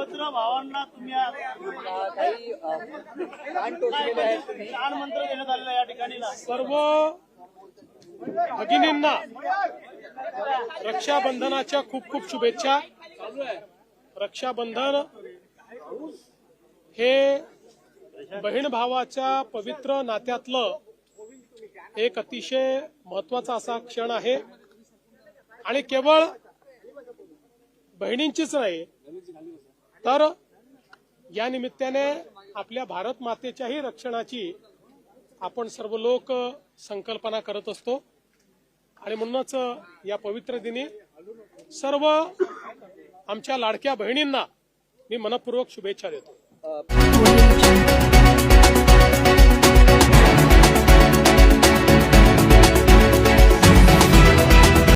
सर्वत्र भावांना तुम्ही तुम्ही चार मंत्र देण्यात आलेला या ठिकाणी. सर्व भगिनींना रक्षाबंधनाच्या खूप खूप शुभेच्छा. रक्षाबंधन हे बहीण भावाच्या पवित्र नात्यातलं एक अतिशय महत्त्वाचा असा क्षण आहे. आणि केवळ बहिणींचीच नाही तर या निमित्ताने आपल्या भारत मातेच्याही रक्षणाची आपण सर्व लोक संकल्पना करत असतो. आणि म्हणूनच या पवित्र दिनी सर्व आमच्या लाडक्या बहिणींना मी मनपूर्वक शुभेच्छा देतो.